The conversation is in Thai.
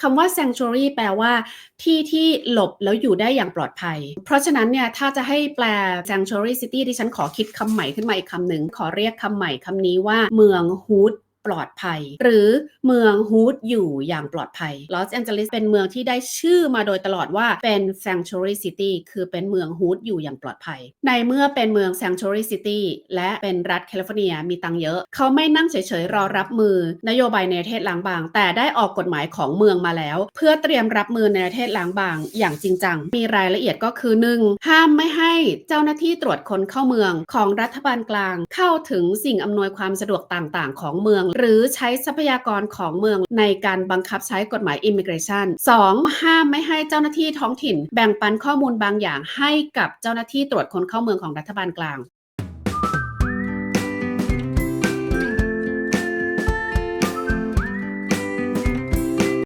คำว่า sanctuary แปลว่า ที่ที่หลบแล้วอยู่ได้อย่างปลอดภัย เพราะฉะนั้นเนี่ยถ้าจะให้แปล sanctuary city ที่ฉันขอคิดคำใหม่ขึ้นมาอีกคำหนึ่งขอเรียกคำใหม่คำนี้ว่าเมืองฮูด ปลอดภัย หรือเมืองฮูดอยู่อย่างปลอดภัยลอสแอนเจลิสเป็นเมืองที่ได้ชื่อมาโดยตลอดว่าเป็น sanctuary city คือเป็นเมืองฮูดอยู่อย่างปลอดภัย ในเมื่อเป็นเมือง sanctuary city และเป็นรัฐแคลิฟอร์เนียมีตังเยอะ เขาไม่นั่งเฉยๆ รอรับมือนโยบายในประเทศล้างบาง แต่ได้ออกกฎหมายของเมืองมาแล้ว เพื่อเตรียมรับมือในประเทศล้างบางอย่างจริงจัง มีรายละเอียดก็คือ 1. ห้ามไม่ให้เจ้าหน้าที่ตรวจคนเข้าเมืองของรัฐบาลกลาง เข้าถึงสิ่งอำนวยความสะดวกต่างๆ ของเมืองหรือใช้ทรัพยากรของเมืองในการบังคับใช้กฎหมาย Immigration 2. ห้ามไม่ให้เจ้าหน้าที่ท้องถิ่น แบ่งปันข้อมูลบางอย่างให้กับเจ้าหน้าที่ตรวจคนเข้าเมืองของรัฐบาลกลาง